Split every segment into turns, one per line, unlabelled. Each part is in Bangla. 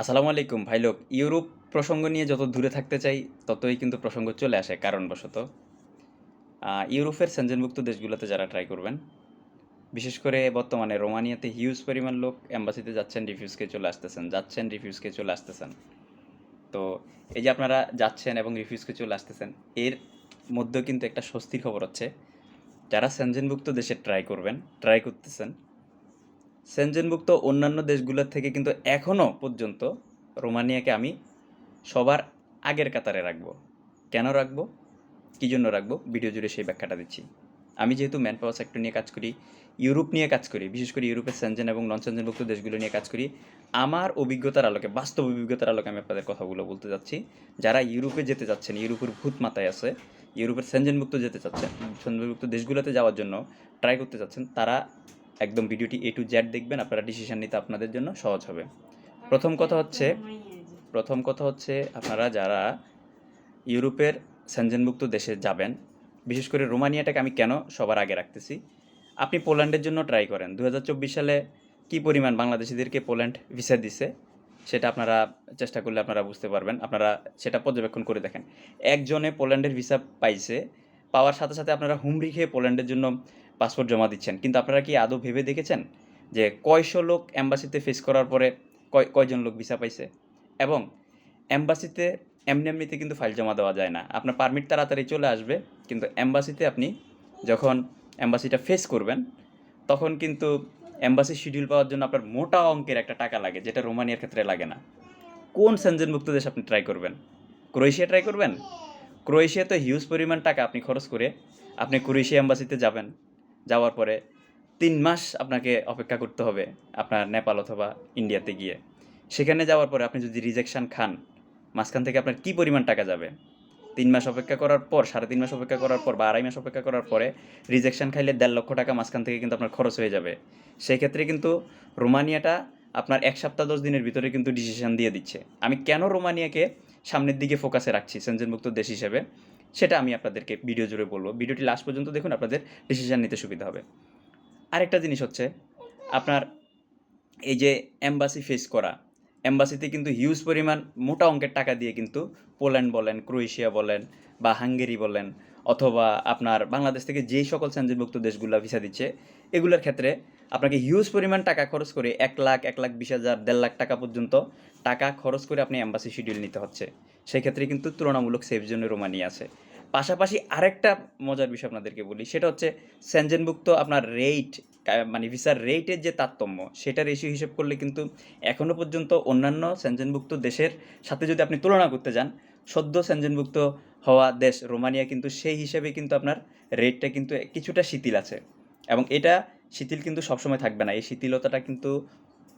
আসসালামু আলাইকুম, ভাই লোক। ইউরোপ প্রসঙ্গ নিয়ে যত দূরে থাকতে চাই, ততই কিন্তু প্রসঙ্গ চলে আসে কারণবশত। ইউরোপের সেনজেনভুক্ত দেশগুলোতে যারা ট্রাই করবেন, বিশেষ করে বর্তমানে রোমানিয়াতে হিউজ পরিমাণ লোক অ্যাম্বাসিতে যাচ্ছেন রিফিউজকে চলে আসতেছেন, যাচ্ছেন রিফিউজকে চলে আসতেছেন। তো এই যে আপনারা যাচ্ছেন এবং রিফিউজকে চলে আসতেছেন, এর মধ্যেও কিন্তু একটা স্বস্তির খবর হচ্ছে, যারা সেনজেনভুক্ত দেশে ট্রাই করবেন ট্রাই করতেছেন সেনজেনভুক্ত অন্যান্য দেশগুলোর থেকে কিন্তু এখনও পর্যন্ত রোমানিয়াকে আমি সবার আগের কাতারে রাখব। কেন রাখব? কী জন্য রাখব? ভিডিও জুড়ে সেই ব্যাখ্যাটা দিচ্ছি। আমি যেহেতু ম্যান পাওয়ার সেক্টর নিয়ে কাজ করি, ইউরোপ নিয়ে কাজ করি, বিশেষ করে ইউরোপের সেনজেন এবং নন সেনজেনভুক্ত দেশগুলো নিয়ে কাজ করি, আমার অভিজ্ঞতার আলোকে, বাস্তব অভিজ্ঞতার আলোকে আমি আপনাদের কথাগুলো বলতে যাচ্ছি। যারা ইউরোপে যেতে চাচ্ছেন, ইউরোপের ভূত মাথায় আছে, ইউরোপের সেনজেনভুক্ত যেতে চাচ্ছেন, সেনজেনভুক্ত দেশগুলোতে যাওয়ার জন্য ট্রাই করতে চাচ্ছেন, তারা একদম ভিডিওটি এ টু জেড দেখবেন, আপনারা ডিসিশন নিতে আপনাদের জন্য সহজ হবে। প্রথম কথা হচ্ছে, প্রথম কথা হচ্ছে আপনারা যারা ইউরোপের সেনজেনভুক্ত দেশে যাবেন, বিশেষ করে রোমানিয়াটাকে আমি কেন সবার আগে রাখতেছি, আপনি পোল্যান্ডের জন্য ট্রাই করেন। দু হাজার চব্বিশ সালে কি পরিমাণ বাংলাদেশিদেরকে পোল্যান্ড ভিসা দিছে, সেটা আপনারা চেষ্টা করলে আপনারা বুঝতে পারবেন, আপনারা সেটা পর্যবেক্ষণ করে দেখেন। একজনে পোল্যান্ডের ভিসা পাইছে, পাওয়ার সাথে সাথে আপনারা হুমড়ি খেয়ে পোল্যান্ডের জন্য পাসপোর্ট জমা দিচ্ছেন। কিন্তু আপনারা কি আদৌ ভেবে দেখেছেন যে কয়শো লোক অ্যাম্বাসিতে ফেস করার পরে কয় কয়জন লোক ভিসা পাইছে? এবং অ্যাম্বাসিতে এমনি এমনিতে কিন্তু ফাইল জমা দেওয়া যায় না। আপনার পারমিট তাড়াতাড়ি চলে আসবে, কিন্তু অ্যাম্বাসিতে আপনি যখন অ্যাম্বাসিটা ফেস করবেন, তখন কিন্তু অ্যাম্বাসি শিডিউল পাওয়ার জন্য আপনার মোটা অঙ্কের একটা টাকা লাগে, যেটা রোমানিয়ার ক্ষেত্রে লাগে না। কোন সেনজেনভুক্ত দেশ আপনি ট্রাই করবেন? ক্রোয়েশিয়া ট্রাই করবেন? ক্রোয়েশিয়াতে হিউজ পরিমাণ টাকা আপনি খরচ করে আপনি ক্রোয়েশিয়া অ্যাম্বাসিতে যাবেন। যাওয়ার পরে তিন মাস আপনাকে অপেক্ষা করতে হবে আপনার নেপাল অথবা ইন্ডিয়াতে গিয়ে। সেখানে যাওয়ার পরে আপনি যদি রিজেকশন খান, মাঝখান থেকে আপনার কী পরিমাণ টাকা যাবে? তিন মাস অপেক্ষা করার পর, সাড়ে তিন মাস অপেক্ষা করার পর বা আড়াই মাস অপেক্ষা করার পরে রিজেকশন খাইলে দেড় লক্ষ টাকা মাঝখান থেকে কিন্তু আপনার খরচ হয়ে যাবে। সেক্ষেত্রে কিন্তু রোমানিয়াটা আপনার এক সপ্তাহ দশ দিনের ভিতরে কিন্তু ডিসিশন দিয়ে দিচ্ছে। আমি কেন রোমানিয়াকে সামনের দিকে ফোকাসে রাখছি? সেনজেনমুক্ত দেশ হিসেবে। সেটা আমি আপনাদেরকে ভিডিও জুড়ে বলব। ভিডিওটি লাস্ট পর্যন্ত দেখুন, আপনাদের ডিসিশান নিতে সুবিধা হবে। আরেকটা জিনিস হচ্ছে, আপনার এই যে অ্যাম্বাসি ফেস করা এম্বাসিতে কিন্তু হিউজ পরিমাণ মোটা অঙ্কের টাকা দিয়ে কিন্তু পোল্যান্ড বলেন ক্রোয়েশিয়া বলেন বা হাঙ্গেরি বলেন অথবা আপনার বাংলাদেশ থেকে যেই সকল সেনজেনভুক্ত দেশগুলো ভিসা দিচ্ছে, এগুলোর ক্ষেত্রে আপনাকে হিউজ পরিমাণ টাকা খরচ করে এক লাখ এক লাখ বিশ হাজার, দেড় লাখ টাকা পর্যন্ত টাকা খরচ করে আপনি এম্বাসি শিডিউল নিতে হচ্ছে। সেই ক্ষেত্রে কিন্তু তুলনামূলক সেফ জোনে রোমানিয়া আছে। পাশাপাশি আরেকটা মজার বিষয় আপনাদেরকে বলি, সেটা হচ্ছে সেনজেনভুক্ত আপনার রেট মানে ভিসার রেটের যে তারতম্য সেটা রেশিও হিসেব করলে কিন্তু এখনও পর্যন্ত অন্যান্য সেনজেনভুক্ত দেশের সাথে যদি আপনি তুলনা করতে যান, সদ্য সেনজেনভুক্ত হওয়া দেশ রোমানিয়া কিন্তু সেই হিসেবে কিন্তু আপনার রেটটা কিন্তু কিছুটা শিথিল আছে। এবং এটা শিথিল কিন্তু সবসময় থাকবে না, এই শিথিলতাটা কিন্তু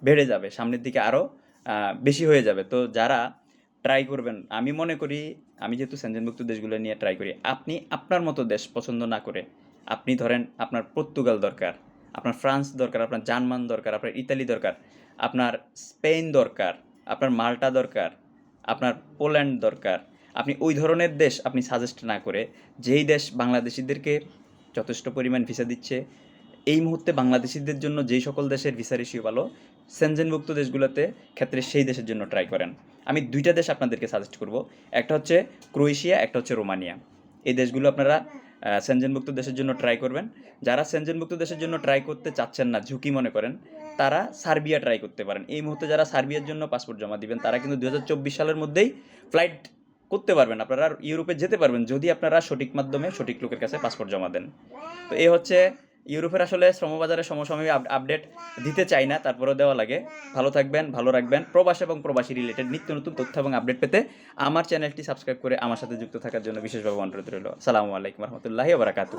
বেড়ে যাবে, সামনের দিকে আরও বেশি হয়ে যাবে। তো যারা ট্রাই করবেন, আমি মনে করি, আমি যেহেতু সেনজেনভুক্ত দেশগুলো নিয়ে ট্রাই করি, আপনি আপনার মতো দেশ পছন্দ না করে, আপনি ধরেন আপনার পর্তুগাল দরকার আপনার ফ্রান্স দরকার, আপনার জার্মান দরকার, আপনার ইতালি দরকার, আপনার স্পেন দরকার, আপনার মাল্টা দরকার, আপনার পোল্যান্ড দরকার। আপনি ওই ধরনের দেশ আপনি সাজেস্ট না করে যেই দেশ বাংলাদেশিদেরকে যথেষ্ট পরিমাণ ভিসা দিচ্ছে, এই মুহূর্তে বাংলাদেশিদের জন্য যেই সকল দেশের ভিসা রেশিও ভালো সেনজেনভুক্ত দেশগুলোতে ক্ষেত্রে সেই দেশের জন্য ট্রাই করেন। আমি দুইটা দেশ আপনাদেরকে সাজেস্ট করব, একটা হচ্ছে ক্রোয়েশিয়া, একটা হচ্ছে রোমানিয়া। এই দেশগুলো আপনারা সেনজেনভুক্ত দেশের জন্য ট্রাই করবেন। যারা সেনজেনভুক্ত দেশের জন্য ট্রাই করতে চাচ্ছেন না, ঝুঁকি মনে করেন, তারা সার্বিয়া ট্রাই করতে পারেন। এই মুহূর্তে যারা সার্বিয়ার জন্য পাসপোর্ট জমা দিবেন, তারা কিন্তু দু হাজার চব্বিশ সালের মধ্যেই ফ্লাইট করতে পারবেন। আপনারা ইউরোপে যেতে পারবেন, যদি আপনারা সঠিক মাধ্যমে সঠিক লোকের কাছে পাসপোর্ট জমা দেন। তো এ হচ্ছে ইউরোপের আসলে শ্রমবাজারে সমসাময়িক আপ- আপডেট দিতে চাই না, তারপরেও দেওয়া লাগে। ভালো থাকবেন, ভালো রাখবেন। প্রবাস এবং প্রবাসী রিলেটেড নিত্য নতুন তথ্য এবং আপডেট পেতে আমার চ্যানেলটি সাবস্ক্রাইব করে আমার সাথে যুক্ত থাকার জন্য বিশেষভাবে অনুরোধ রইল। সালামু আলাইকুম রহমতুল্লাহি বারাকাতু